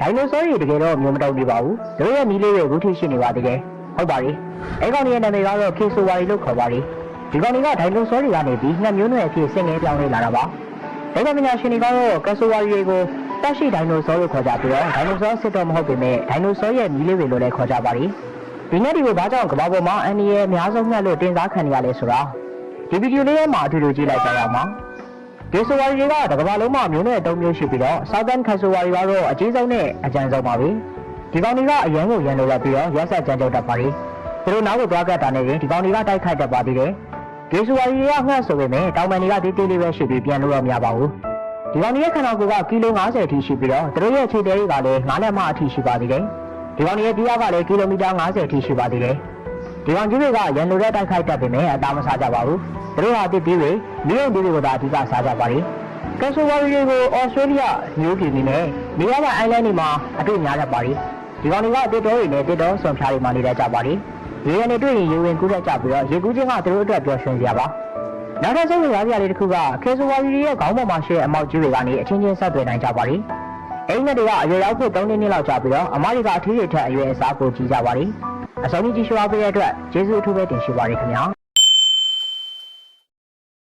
ဒိုင်နိုဆောတွေတကယ်တော့မျိုးမတုံနေပါဘူးတို့ရဲ့နီးလေးတွေအခုထိရှိနေပါသေးတယ်ဟုတ်ပါပြီအဲကောင်ကြီးရဲ့နာမည်ကတော့ခေဆိုဝါရီလို့ခေါ်ပါလိဒီကောင်ကြီးကဒိုင်နိုဆောတွေကနေပြီးငှက်မျိုးနွယ်အဖြစ်ဆင့်ငယ်ပြောင်းလဲလာတာပါဒါကပညာရှင်တွေကတော့ကဆိုဝါရီတွေကိုတက်ရှိဒိုင်နိုဆောလို့ခေါ်ကြပြီးတော့ဒိုင်နိုဆောစစ်တော့မဟုတ်ပေမဲ့ဒိုင်နိုဆောရဲ့နီးလေးတွေလို့လည်းခေါ်ကြပါလိဒီနေ့ဒီကိုဘာကြောင့်ကမ္ဘာပေါ်မှာအန်ဒီရဲ့အများဆုံးငှက်လို့တင်စားခံရရလဲဆိုတာဒီဗီဒီယိုလေးရဲ့မှာအတူတူကြည့်လိုက်ကြရအောင်ပါ ဒီဆိုဝါရီတွေကတကမ္ဘာလုံးမှာမျိုးနဲ့အတုံးမျိုးရှိပြီးတော့ Southern ခဆိုဝါရီကတော့အကြီးဆုံးနဲ့အကြမ်းဆုံးပါပဲဒီကောင်တွေကအရန်ကိုရန်လိုရပြီးတော့ရက်ဆက်ကြမ်းကြုတ်တတ်ပါလေသူတို့နောက်ကိုသွားကတ်တာနဲ့ရင်ဒီကောင်တွေကတိုက်ခိုက်တတ်ပါသေးတယ်ဒီဆိုဝါရီတွေကငှက်ဆိုပေမဲ့တောင်ပန်တွေကတေးသေးလေးပဲရှိပြီးပြန်လို့တော့မရပါဘူးဒီကောင်တွေရဲ့ခန္ဓာကိုယ်ကကီလို90အထိရှိပြီးတော့သူတို့ရဲ့ခြေသေးတွေကလည်း9လက်မအထိရှိပါသေးတယ်ဒီကောင်တွေရဲ့ပြားကလည်းကီလိုမီတာ90အထိရှိပါသေးတယ် ဒီကောင်ကြီးတွေကရန်လိုတဲ့တိုက်ခိုက်တတ်ပေမဲ့အတားမစားကြပါဘူး။သူတို့ဟာတစ်ပြီးတွေမြို့ရုံတွေကိုသာအဓိကစားကြပါလေ။ကက်ဆိုဝါရီတွေကိုအော်စတြေးလျမျိုးပြည်နေနဲ့နေရာကအိုင်လန်တွေမှာအတွေ့များတတ်ပါလေ။ဒီကောင်တွေကတစ်တော်တွေနဲ့တစ်တော်ဆွန်ဖျားတွေမှာနေတတ်ကြပါလေ။ရေရန်တွေတွေ့ရင်ရေဝင်ကူးတတ်ကြပြီးတော့ရေကူးခြင်းကသူတို့အတွက်ပျော်ရွှင်စရာပါ။နောက်ထပ်ဆုံးရပြလေးတစ်ခုကကက်ဆိုဝါရီတွေရဲ့ခေါင်းပေါ်မှာရှိတဲ့အမောက်ကြီးတွေကနေအချင်းချင်းဆက်သွယ်နိုင်ကြပါလေ။ အိမ်မက်တွေကအရွယ်ရောက်ဖို့3နှစ်နှစ်လောက်ကြာပြီးတော့အမတွေကအထီးတွေထက်အရွယ်အစားကိုကြီးကြပါလေ။အစုံကြီးကြီးရှုအားပေးတဲ့အတွက်ကျေးဇူးအထူးပဲတင်ရှိပါရခင်ဗျာ။